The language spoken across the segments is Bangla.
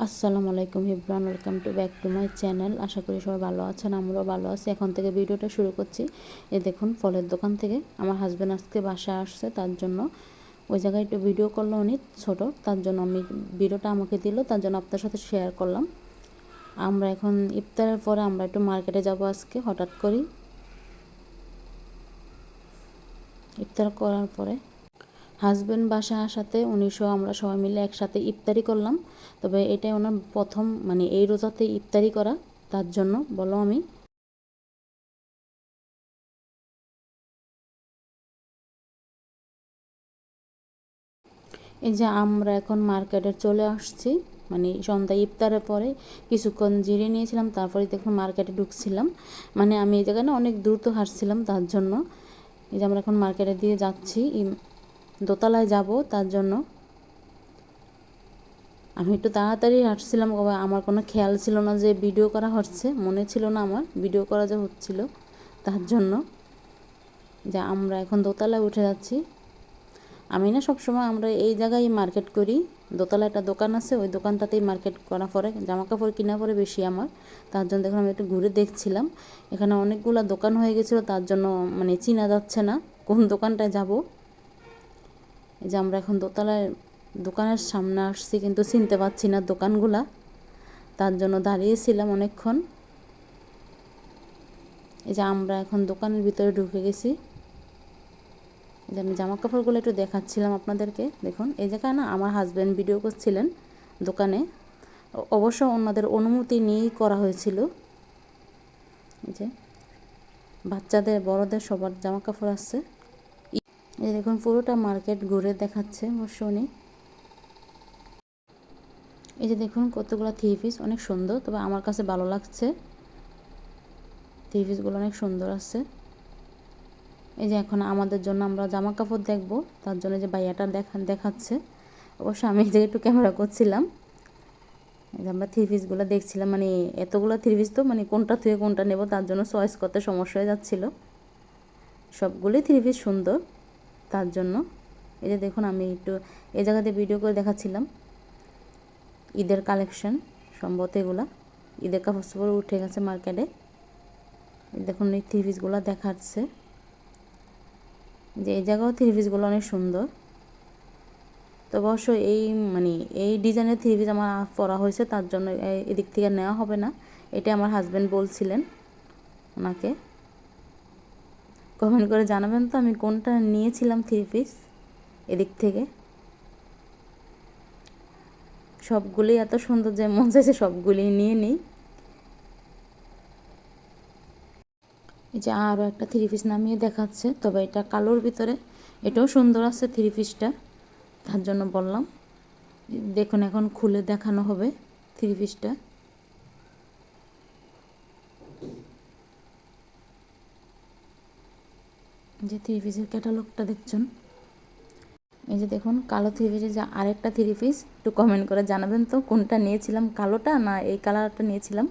আসসালামু আলাইকুম Ibran, welcome to back to my channel. আশা করি সবাই ভালো আছেন, আমরাও ভালো আছি। এখন থেকে ভিডিওটা শুরু করছি। এ দেখুন, ফলের দোকান থেকে আমার হাজব্যান্ড আজকে বাসায় আসছে, তার জন্য ওই জায়গায় একটু ভিডিও করল উনি, ছোটো। তার জন্য আমি ভিডিওটা আমাকে দিল, তার জন্য আপনার সাথে শেয়ার করলাম। আমরা এখন ইফতারের পরে আমরা একটু মার্কেটে যাব আজকে, হঠাৎ করি ইফতার করার পরে হাজব্যান্ড বাসা আসাতে উনিশও আমরা সবাই মিলে একসাথে ইফতারি করলাম। তবে এটাই ওনার প্রথম মানে এই রোজাতে ইফতারি করা, তার জন্য বলো আমি। এই যে আমরা এখন মার্কেটে চলে আসছি মানে সন্ধ্যা ইফতারের পরে কিছুক্ষণ জিরে নিয়েছিলাম, তারপরে দেখুন মার্কেটে ঢুকছিলাম। মানে আমি এই জায়গায় না অনেক দ্রুত হাঁটছিলাম, তার জন্য এই যে আমরা এখন মার্কেটে দিয়ে যাচ্ছি দোতলায় যাব, তার জন্য। আমি একটু তাড়াতাড়ি হাঁটছিলাম আমার কোনো খেয়াল ছিল না যে ভিডিও করা হচ্ছে, মনে ছিল না আমার ভিডিও করা যে হচ্ছিল, তার জন্য। যে আমরা এখন দোতলায় উঠে যাচ্ছি। আমি না সবসময় আমরা এই জায়গায় মার্কেট করি দোতলা একটা দোকান আছে, ওই দোকানটাতেই মার্কেট করা পরে জামা কাপড় কিনা পরে বেশি আমার, তার জন্য দেখুন আমি একটু ঘুরে দেখছিলাম। এখানে অনেকগুলো দোকান হয়ে গেছিল, তার জন্য মানে চিনা যাচ্ছে না কোন দোকানটায় যাব। এই যে আমরা এখন দোতলায় দোকানের সামনে আসছি, কিন্তু চিনতে পারছি না দোকানগুলা। তার জন্য দাঁড়িয়েছিলাম অনেকক্ষণ। এই যে আমরা এখন দোকানের ভিতরে ঢুকে গেছি। যে আমি জামা কাপড়গুলো একটু দেখাচ্ছিলাম আপনাদেরকে। দেখুন, এই জায়গায় না আমার হাজব্যান্ড ভিডিও করছিলেন দোকানে। অবশ্য ওনাদের অনুমতি নিয়েই করা হয়েছিল। যে বাচ্চাদের, বড়দের সবার জামা কাপড় আছে এই দেখুন, পুরোটা মার্কেট ঘুরে দেখাচ্ছে উনি এই যে দেখুন, কতগুলো থ্রি পিস অনেক সুন্দর, তবে আমার কাছে ভালো লাগছে। থ্রি পিসগুলো অনেক সুন্দর আছে। এই যে এখন আমাদের জন্য আমরা জামা কাপড় দেখব, তার জন্য যে বাইয়াটা দেখা, দেখাচ্ছে। অবশ্য আমি যে একটু ক্যামেরা করছিলাম। এই যে আমরা থ্রি পিসগুলো দেখছিলাম মানে এতগুলো থ্রি পিস তো মানে কোনটা থেকে কোনটা নেব, তার জন্য চয়েস করতে সমস্যা হয়ে যাচ্ছিল। সবগুলোই থ্রি পিস সুন্দর। তার জন্য। এই যে দেখুন, আমি একটু এই জায়গাতে ভিডিও করে দেখাচ্ছিলাম। ঈদের কালেকশন সম্ভবত এগুলা। ঈদের কাপড় চোপড় উঠে গেছে মার্কেটে দেখুন, এই থ্রি পিসগুলো দেখাচ্ছে। যে এই জায়গাও থ্রি পিসগুলো অনেক সুন্দর। তো অবশ্য এই মানে এই ডিজাইনের থ্রি পিস আমার পরা হয়েছে, তার জন্য এদিক থেকে নেওয়া হবে না। এটা আমার হাজব্যান্ড বলছিলেন ওনাকে। কমেন্ট করে জানাবেন তো, আমি কোনটা নিয়েছিলাম থ্রি পিস এদিক থেকে। সবগুলি এত সুন্দর যে মন চাইছে সবগুলি নিয়ে নিই। এই যে আরও একটা থ্রি পিস নামিয়ে দেখাচ্ছে, তবে এটা কালোর ভিতরে, এটাও সুন্দর আছে থ্রি পিসটা তার জন্য বললাম। দেখুন, এখন খুলে দেখানো হবে থ্রি পিসটা যে থ্রি পিসের ক্যাটালগটা দেখছেন, এই যে দেখুন, কালো থ্রি পিসের যে আরেকটা থ্রি পিস একটু কমেন্ট করে জানাবেন তো, কোনটা নিয়েছিলাম, কালোটা না এই কালারটা নিয়েছিলাম?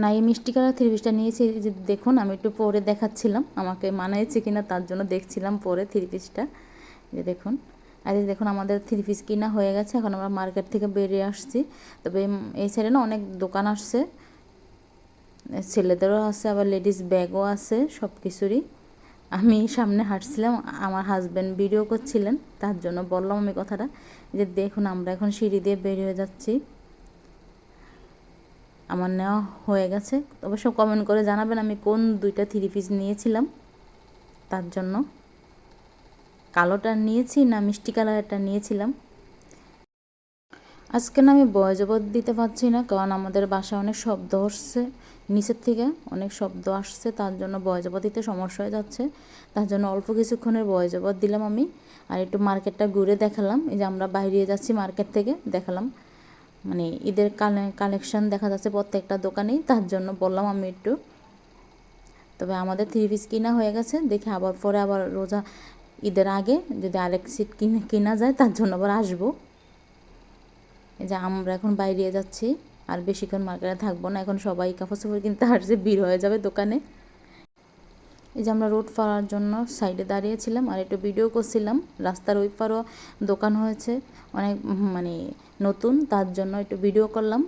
না, এই মিষ্টি কালার থ্রি পিসটা নিয়েছি যে দেখুন, আমি একটু পরে দেখাচ্ছিলাম, আমাকে মানাইছে কিনা তার জন্য দেখছিলাম পরে থ্রি পিসটা যে দেখুন, আর এই দেখুন, আমাদের থ্রি পিস কিনা হয়ে গেছে, এখন আমরা মার্কেট থেকে বেরিয়ে আসছি। তবে এই সাইডে না অনেক দোকান আসছে ছেলেদেরও আছে, আবার লেডিস ব্যাগও আছে সব কিছুরই আমি সামনে হাঁটছিলাম, আমার হাজব্যান্ড ভিডিও করছিলেন, তার জন্য বললাম আমি কথাটা, যে দেখুন আমরা এখন সিঁড়ি দিয়ে বেরিয়ে যাচ্ছি। আমার নেওয়া হয়ে গেছে। অবশ্য কমেন্ট করে জানাবেন আমি কোন দুইটা থ্রি পিস নিয়েছিলাম, তার জন্য। কালোটা নিয়েছি না মিষ্টি কালারটা নিয়েছিলাম? আজকে না আমি বয়জবত দিতে পারছি না, কারণ আমাদের বাসায় অনেক শব্দ হচ্ছে। নিচের থেকে অনেক শব্দ আসছে, তার জন্য বয়জবত দিতে সমস্যা হয়ে যাচ্ছে। তার জন্য অল্প কিছুক্ষণের বয়জবত দিলাম আমি, আর একটু মার্কেটটা ঘুরে দেখালাম। এই যে আমরা বাইরে যাচ্ছি মার্কেট থেকে, দেখালাম। মানে ঈদের কালেকশন দেখা যাচ্ছে প্রত্যেকটা দোকানেই, তার জন্য বললাম আমি একটু। তবে আমাদের থ্রি পিস কিনা হয়ে গেছে, দেখে আবার পরে আবার রোজা ঈদের আগে যদি আরেক সিট কিনে, কেনা যায়, তার জন্য আবার আসব। এই যে আমরা এখন বাইরে যাচ্ছি, আর বেশিক্ষণ মার্কেটে থাকব না। এখন সবাই কাপড় চোপড় কিনতে আসছে, ভিড় হয়ে যাবে দোকানে। এই যে আমরা রোড পাওয়ার জন্য সাইডে দাঁড়িয়েছিলাম, আর একটু ভিডিও করছিলাম। রাস্তার ওই পারও দোকান হয়েছে, অনেক মানে নতুন, তার জন্য একটু ভিডিও করলাম।